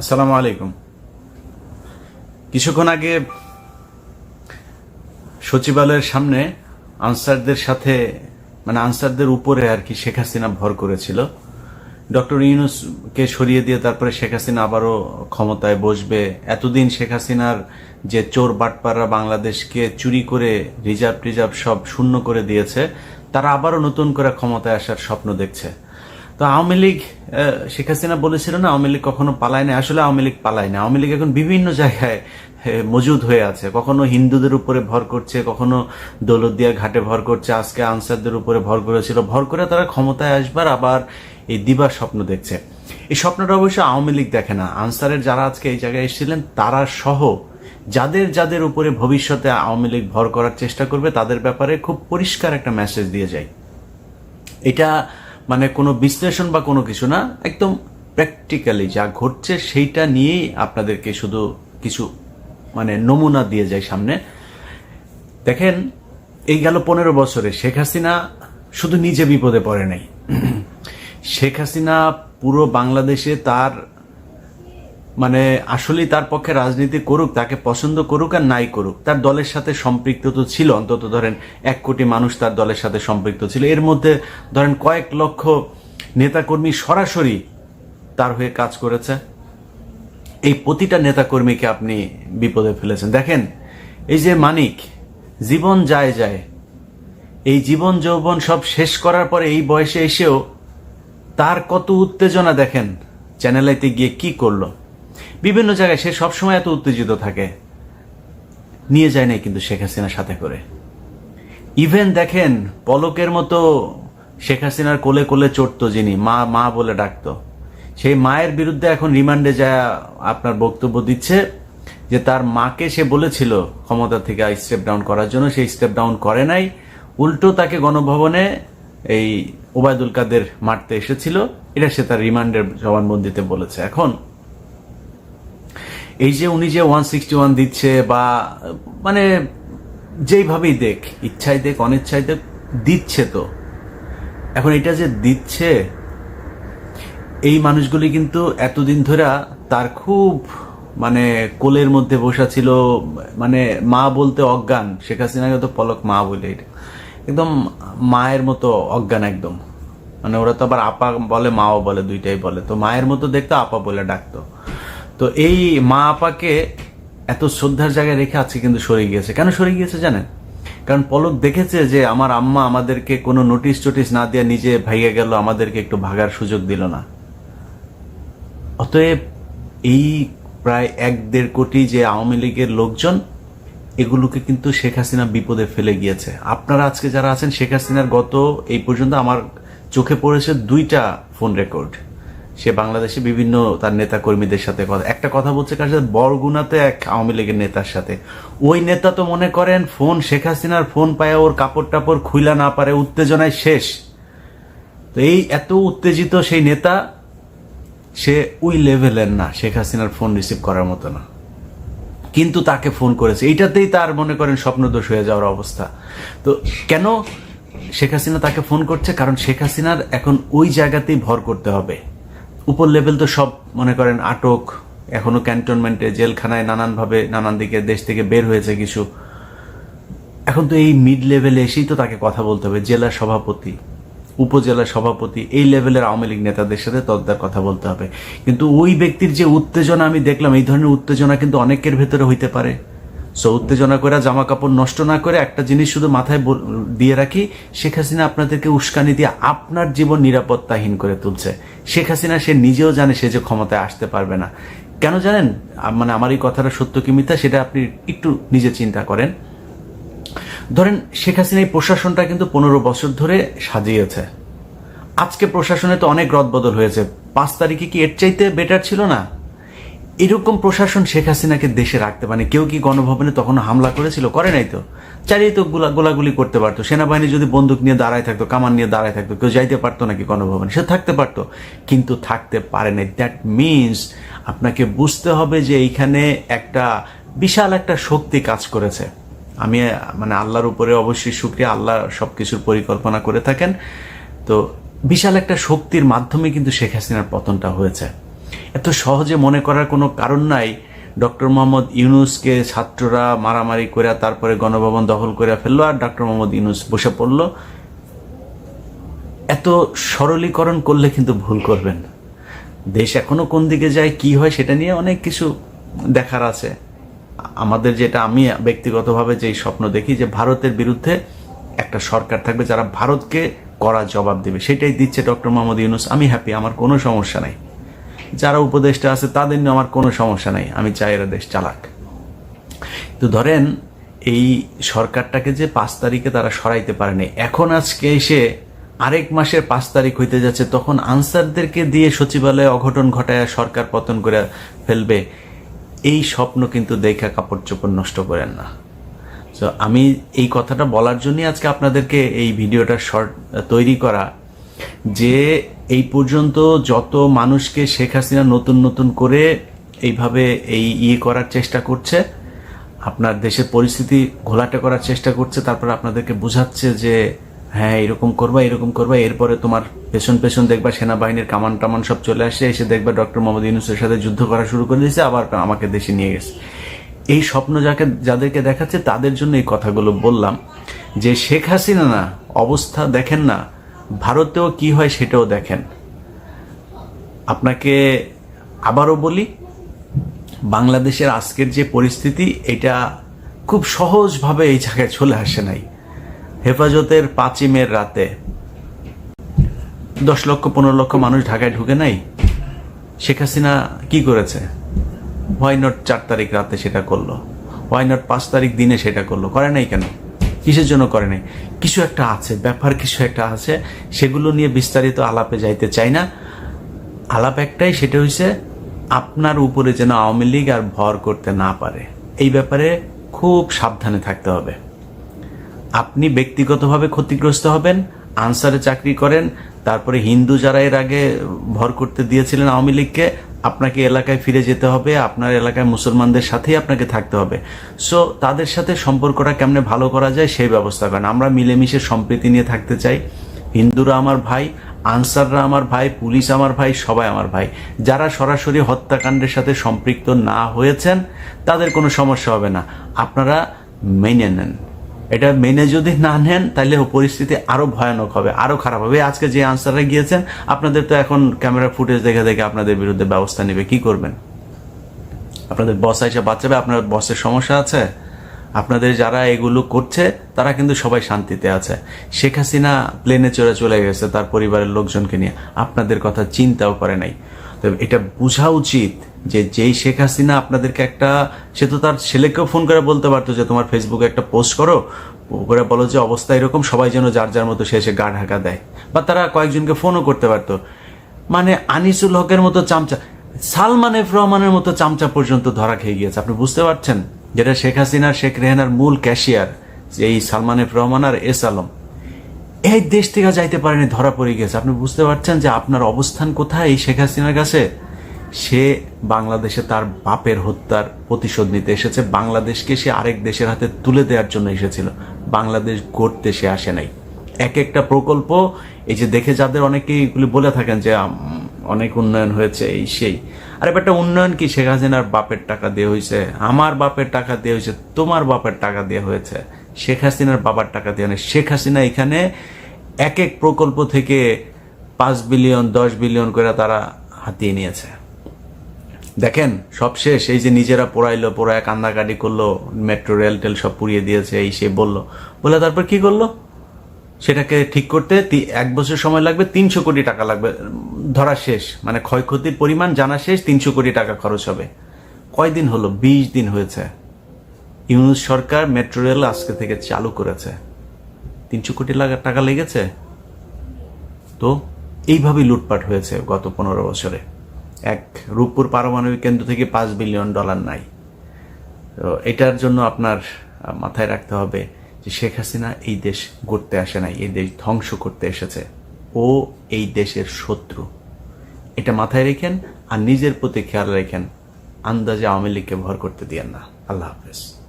আসসালামু আলাইকুম। কিছুক্ষণ আগে সচিবালয়ের সামনে আনসারদের সাথে মানে আনসারদের উপরে আর কি শেখ হাসিনা ভর করেছিল। ডক্টর ইউনুসকে সরিয়ে দিয়ে তারপরে শেখ হাসিনা আবারও ক্ষমতায় বসবে। এতদিন শেখ হাসিনার যে চোর বাটপাররা বাংলাদেশকে চুরি করে রিজার্ভ টিজার্ভ সব শূন্য করে দিয়েছে, তারা আবারও নতুন করে ক্ষমতায় আসার স্বপ্ন দেখছে। তো আওয়ামী লীগ শেখ হাসিনা বলেছিল না, আওয়ামী লীগ কখনো পালায় না আসলে আওয়ামী লীগ পালায় না। আওয়ামী লীগ এখন বিভিন্ন জায়গায় মজুদ হয়ে আছে। কখনো হিন্দুদের উপরে ভর করছে, কখনো দৌলতদিয়া ঘাটে ভর করছে। আজকে আনসারদের উপরে ভর করেছিল। ভর করে তারা ক্ষমতায় আসবার আবার এই দিবার স্বপ্ন দেখছে। এই স্বপ্নটা অবশ্য আওয়ামী লীগ দেখে না। আনসারের যারা আজকে এই জায়গায় এসেছিলেন, তারা সহ যাদের যাদের উপরে ভবিষ্যতে আওয়ামী লীগ ভর করার চেষ্টা করবে, তাদের ব্যাপারে খুব পরিষ্কার একটা মেসেজ দিয়ে যায়। এটা মানে কোনো বিশ্লেষণ বা কোনো কিছু না, একদম প্র্যাকটিক্যালি যা ঘটছে সেইটা নিয়েই আপনাদেরকে শুধু কিছু মানে নমুনা দিয়ে যায় সামনে। দেখেন, এই গেল পনেরো বছরে শেখ হাসিনা শুধু নিজে বিপদে পড়ে নাই। শেখ হাসিনা পুরো বাংলাদেশে তার মানে আসলেই তার পক্ষে রাজনীতি করুক, তাকে পছন্দ করুক আর নাই করুক, তার দলের সাথে সম্পৃক্ত তো ছিল, অন্তত ধরেন এক কোটি মানুষ তার দলের সাথে সম্পৃক্ত ছিল। এর মধ্যে ধরেন কয়েক লক্ষ নেতাকর্মী সরাসরি তার হয়ে কাজ করেছে। এই প্রতিটা নেতাকর্মীকে আপনি বিপদে ফেলেছেন। দেখেন, এই যে মানিক, জীবন যায় যায়, এই জীবন যৌবন সব শেষ করার পরে এই বয়সে এসেও তার কত উত্তেজনা দেখেন চ্যানেলাইতে গিয়ে কি করল? বিভিন্ন জায়গায় সে সবসময় এত উত্তেজিত থাকে। নিয়ে যায় নাই কিন্তু শেখ হাসিনার সাথে করে। ইভেন দেখেন, পলকের মতো শেখ হাসিনার কোলে কোলে চড়তো যিনি, মা মা বলে ডাকতো। সেই মায়ের বিরুদ্ধে এখন রিমান্ডে যা আপনার বক্তব্য দিচ্ছে যে তার মাকে সে বলেছিল ক্ষমতা থেকে স্টেপ ডাউন করার জন্য সেই স্টেপ ডাউন করে নাই। উল্টো তাকে গণভবনে এই ওবায়দুল কাদের মারতে এসেছিল। এটা সে তার রিমান্ডের জবানবন্দিতে বলেছে। এখন এই যে উনি যে ওয়ান সিক্সটি ওয়ান দিচ্ছে বা মানে যেইভাবেই দেখ ইচ্ছাই দেখ অনিচ্ছাই দেখ, দিচ্ছে তো। এখন এটা যে দিচ্ছে, এই মানুষগুলি কিন্তু এতদিন ধরে তার খুব মানে কোলের মধ্যে বসা ছিল মানে মা বলতে অজ্ঞান, শেখ হাসিনাকে তো পলক মা বলে এটা। একদম মায়ের মতো অজ্ঞান একদম। মানে ওরা তো আবার আপা বলে, মাও বলে, দুইটাই বলে। তো মায়ের মতো দেখতো আপা বলে ডাকতো। তো এই মা আপাকে এত শ্রদ্ধার জায়গায় রেখে আজকে কিন্তু সরে গিয়েছে। কেন সরে গিয়েছে জানেন? কারণ পলক দেখেছে যে আমার আম্মা আমাদেরকে কোনো নোটিশ টোটিস না দিয়ে নিজে ভাইগে গেল, আমাদেরকে একটু ভাগার সুযোগ দিল না। অতএব এই প্রায় এক দেড় কোটি যে আওয়ামী লীগের লোকজন, এগুলোকে কিন্তু শেখ হাসিনা বিপদে ফেলে গিয়েছে। আপনারা আজকে যারা আছেন, শেখ হাসিনার গত এই পর্যন্ত আমার চোখে পড়েছে দুইটা ফোন রেকর্ড। সে বাংলাদেশে বিভিন্ন তার নেতা কর্মীদের সাথে কথা একটা কথা বলছে কার সাথে? বরগুনাতে এক আওয়ামী লীগের নেতার সাথে। ওই নেতা তো মনে করেন ফোন শেখ হাসিনার ফোন পায় ওর কাপড় টাপড় খুইলা না পারে, উত্তেজনায় শেষ। তো এই এত উত্তেজিত সেই নেতা, সে ওই লেভেলের না, শেখ হাসিনার ফোন রিসিভ করার মতো না। কিন্তু তাকে ফোন করেছে। এইটাতেই তার মনে করেন স্বপ্নদোষ হয়ে যাওয়ার অবস্থা। তো কেন শেখ হাসিনা তাকে ফোন করছে? কারণ শেখ হাসিনার এখন ওই জায়গাতেই ভর করতে হবে। উপর লেভেল তো সব মনে করেন আটক, এখনও ক্যান্টনমেন্টে জেলখানায় নানানভাবে, নানান দিকে, দেশ থেকে বের হয়েছে কিছু। এখন তো এই মিড লেভেলে এসেই তো তাকে কথা বলতে হবে, জেলা সভাপতি, উপজেলা সভাপতি, এই লেভেলের আওয়ামী লীগ নেতাদের সাথে তদ্দার কথা বলতে হবে। কিন্তু ওই ব্যক্তির যে উত্তেজনা আমি দেখলাম, এই ধরনের উত্তেজনা কিন্তু অনেকের ভেতরে হইতে পারে। সো উত্তেজনা করে জামা কাপড় নষ্ট না করে একটা জিনিস শুধু মাথায় দিয়ে রাখি, শেখ হাসিনা আপনাদেরকে উস্কানি দিয়ে আপনার জীবন নিরাপত্তাহীন করে তুলছে। শেখ হাসিনা, সে নিজেও জানে সে যে ক্ষমতায় আসতে পারবে না। কেন জানেন? মানে আমার এই কথাটা সত্য কি মিথ্যা, সেটা আপনি একটু নিজে চিন্তা করেন। ধরেন, শেখ হাসিনা এই প্রশাসনটা কিন্তু পনেরো বছর ধরে সাজিয়েছে। আজকে প্রশাসনে তো অনেক রদবদল হয়েছে। পাঁচ তারিখে কি এর চাইতে বেটার ছিল না? এরকম প্রশাসন শেখ হাসিনাকে দেশে রাখতে পারে কেউ কি গণভবনে তখন হামলা করেছিল? করে নাই তো। চালিয়ে তো গোলা, গোলাগুলি করতে পারতো। সেনাবাহিনী যদি বন্দুক নিয়ে দাঁড়ায় থাকতো, কামান নিয়ে দাঁড়ায় থাকতো, কেউ যাইতে পারতো নাকি গণভবনে? সে থাকতে পারতো, কিন্তু থাকতে পারে নাই। দ্যাট মিনস আপনাকে বুঝতে হবে যে এইখানে একটা বিশাল একটা শক্তি কাজ করেছে। আমি মানে আল্লাহর উপরে অবশ্যই শুক্রিয়া। আল্লাহ সবকিছুর পরিকল্পনা করে থাকেন। তো বিশাল একটা শক্তির মাধ্যমে কিন্তু শেখ হাসিনার পতনটা হয়েছে। এত সহজে মনে করার কোনো কারণ নাই। ডক্টর মোহাম্মদ ইউনুসকে ছাত্ররা মারামারি করে তারপরে গণভবন দখল করে ফেলল আর ডক্টর মোহাম্মদ ইউনুস বসে পড়ল। এত সরলীকরণ করলে কিন্তু ভুল করবেন। দেশ এখনও কোন দিকে যায়, কি হয় সেটা নিয়ে অনেক কিছু দেখার আছে। আমাদের যেটা আমি ব্যক্তিগতভাবে যেই স্বপ্ন দেখি যে ভারতের বিরুদ্ধে একটা সরকার থাকবে যারা ভারতকে করা জবাব দেবে। সেটাই দিচ্ছে ডক্টর মোহাম্মদ ইউনুস। আমি হ্যাপি আমার কোনো সমস্যা নাই। যারা উপদেষ্টা আছে, তাদের নিয়ে আমার কোনো সমস্যা নাই। আমি চাই এরা দেশ চালাক। তো ধরেন, এই সরকারটাকে যে পাঁচ তারিখে তারা সরাইতে পারেনি এখন আজকে এসে আরেক মাসের পাঁচ তারিখ হইতে যাচ্ছে, তখন আনসারদেরকে দিয়ে সচিবালয়ে অঘটন ঘটায় সরকার পতন করে ফেলবে, এই স্বপ্ন কিন্তু দেখা কাপড় চোপড় নষ্ট করেন না। তো আমি এই কথাটা বলার জন্যই আজকে আপনাদেরকে এই ভিডিওটা শর্ট তৈরি করা যে এই পর্যন্ত যত মানুষকে শেখ হাসিনা নতুন নতুন করে এইভাবে এই ইয়ে করার চেষ্টা করছে, আপনার দেশের পরিস্থিতি ঘোলাটে করার চেষ্টা করছে, তারপর আপনাদেরকে বোঝাচ্ছে যে হ্যাঁ এরকম করবা এরকম করবা, এরপরে তোমার পেছন পেছন দেখবা সেনাবাহিনীর কামান টামান সব চলে আসে, এসে দেখবা ডক্টর মোহাম্মদ ইউনুসের সাথে যুদ্ধ করা শুরু করে দিয়েছে, আবার আমাকে দেশে নিয়ে গেছে। এই স্বপ্ন যাকে, যাদেরকে দেখাচ্ছে, তাদের জন্য এই কথাগুলো বললাম যে শেখ হাসিনা না, অবস্থা দেখেন না ভারতেও কি হয় সেটাও দেখেন। আপনাকে আবারও বলি, বাংলাদেশের আজকের যে পরিস্থিতি, এটা খুব সহজভাবে এই জায়গায় চলে আসে নাই। হেফাজতের পাঁচিমের রাতে দশ লক্ষ, পনেরো লক্ষ মানুষ ঢাকায় ঢুকে নাই। শেখ হাসিনা কি করেছে? হোয়াই নট চার তারিখ রাতে সেটা করল। হোয়াই নট পাঁচ তারিখ দিনে সেটা করল। করে নাই কেন? কিসের জন্য করে নাই? কিছু একটা আছে, ব্যাপার কিছু একটা আছে, সেগুলো নিয়ে বিস্তারিত আলাপে যাইতে চাই না। আলাপ একটাই, সেটা হচ্ছে আপনার উপরে যেন আওয়ামী লীগ আর ভর করতে না পারে। এই ব্যাপারে খুব সাবধানে থাকতে হবে। আপনি ব্যক্তিগতভাবে ক্ষতিগ্রস্ত হবেন, আনসারে চাকরি করেন, তারপরে হিন্দু যারা এর আগে ভর করতে দিয়েছিলেন আওয়ামী লীগকে আপনাকে এলাকায় ফিরে যেতে হবে, আপনার এলাকায় মুসলমানদের সাথেই আপনাকে থাকতে হবে। সো তাদের সাথে সম্পর্কটা কেমনে ভালো করা যায় সেই ব্যবস্থা করেন। আমরা মিলেমিশে সম্প্রীতি নিয়ে থাকতে চাই। হিন্দুরা আমার ভাই, আনসাররা আমার ভাই, পুলিশ আমার ভাই, সবাই আমার ভাই। যারা সরাসরি হত্যাকাণ্ডের সাথে সম্পৃক্ত না হয়েছেন, তাদের কোনো সমস্যা হবে না। আপনারা মেনে নেন। এটা মেনে যদি না নেন, তাহলে পরিস্থিতি আরও ভয়ানক হবে, আরও খারাপ হবে। আজকে যে আনসাররা গিয়েছেন, আপনাদের তো এখন ক্যামেরা ফুটেজ দেখে দেখে আপনাদের বিরুদ্ধে ব্যবস্থা নেবে, কি করবেন? আপনাদের বস এসে বাঁচাবে, আপনার বসের সমস্যা আছে। আপনাদের যারা এগুলো করছে, তারা কিন্তু সবাই শান্তিতে আছে। শেখ হাসিনা প্লেনে চড়ে চলে গেছে, তার পরিবারের লোকজনকে নিয়ে। আপনাদের কথা চিন্তাও করে নাই। তো এটা বোঝা উচিত যে যেই শেখ হাসিনা আপনাদেরকে একটা, সে তো তার ছেলেকেও ফোন করে বলতে পারতো যে তোমার ফেসবুকে একটা পোস্ট করো, করে বলো যে অবস্থা এরকম, সবাই যেন যার যার মতো এসে গা ঢাকা দেয়। বা তারা কয়েকজনকে ফোনও করতে পারতো। মানে আনিসুল হকের মতো চামচা, সালমান এফ রহমানের মতো চামচা পর্যন্ত ধরা খেয়ে গিয়েছে। আপনি বুঝতে পারছেন? যেটা শেখ হাসিনার শেখ রেহানার মূল ক্যাশিয়ার যে এই সালমান এফ রহমান আর এস আলম। এই দেশ থেকে যাইতে পারেনি, ধরা পড়ে গেছে আপনি বুঝতে পারছেন যে আপনার অবস্থান কোথায় এই শেখ হাসিনার কাছে? সে বাংলাদেশে তার বাপের হত্যার প্রতিশোধ নিতে এসেছে। বাংলাদেশকে সে আরেক দেশের হাতে তুলে দেওয়ার জন্য এসেছিল। বাংলাদেশ গড়তে সে আসে নাই। এক একটা প্রকল্প, এই যে দেখে যাদের অনেকেই এগুলি বলে থাকেন যে অনেক উন্নয়ন হয়েছে, এই সেই। আর একটা উন্নয়ন কি? শেখ হাসিনার বাপের টাকা দিয়ে হয়েছে, আমার বাপের টাকা দিয়ে হয়েছে, তোমার বাপের টাকা দিয়ে হয়েছে, শেখ হাসিনার বাবার টাকা দিয়ে শেখ হাসিনা এখানে এক এক প্রকল্প থেকে পাঁচ বিলিয়ন, দশ বিলিয়ন করে তারা হাতিয়ে নিয়েছে। দেখেন, সব শেষ। এই যে নিজেরা পোড়াইলো, পোড়ায় কান্দাকাটি করল, মেট্রো, রেল টেল সব পুড়িয়ে দিয়েছে, এই সে বলল। বলে তারপর কি করল? সেটাকে ঠিক করতে এক বছর সময় লাগবে, তিনশো কোটি টাকা লাগবে। ধরা শেষ। মানে ক্ষয়ক্ষতির পরিমাণ জানা শেষ, তিনশো কোটি টাকা খরচ হবে। কয়দিন হলো? বিশ দিন হয়েছে। ইউনুস সরকার মেট্রো রেল আজকে থেকে চালু করেছে। তিনশো কোটি টাকা লেগেছে। তো এইভাবেই লুটপাট হয়েছে গত পনেরো বছরে। এক রূপপুর পারমাণবিক কেন্দ্র থেকে পাঁচ বিলিয়ন ডলার নাই। তো এটার জন্য আপনার মাথায় রাখতে হবে যে শেখ হাসিনা এই দেশ গড়তে আসে নাই, এই দেশ ধ্বংস করতে এসেছে। ও এই দেশের শত্রু। এটা মাথায় রেখেন আর নিজের প্রতি খেয়াল রেখেন। আন্দাজে আওয়ামী লীগকে ভর করতে দিয়েন না। আল্লাহ হাফেজ।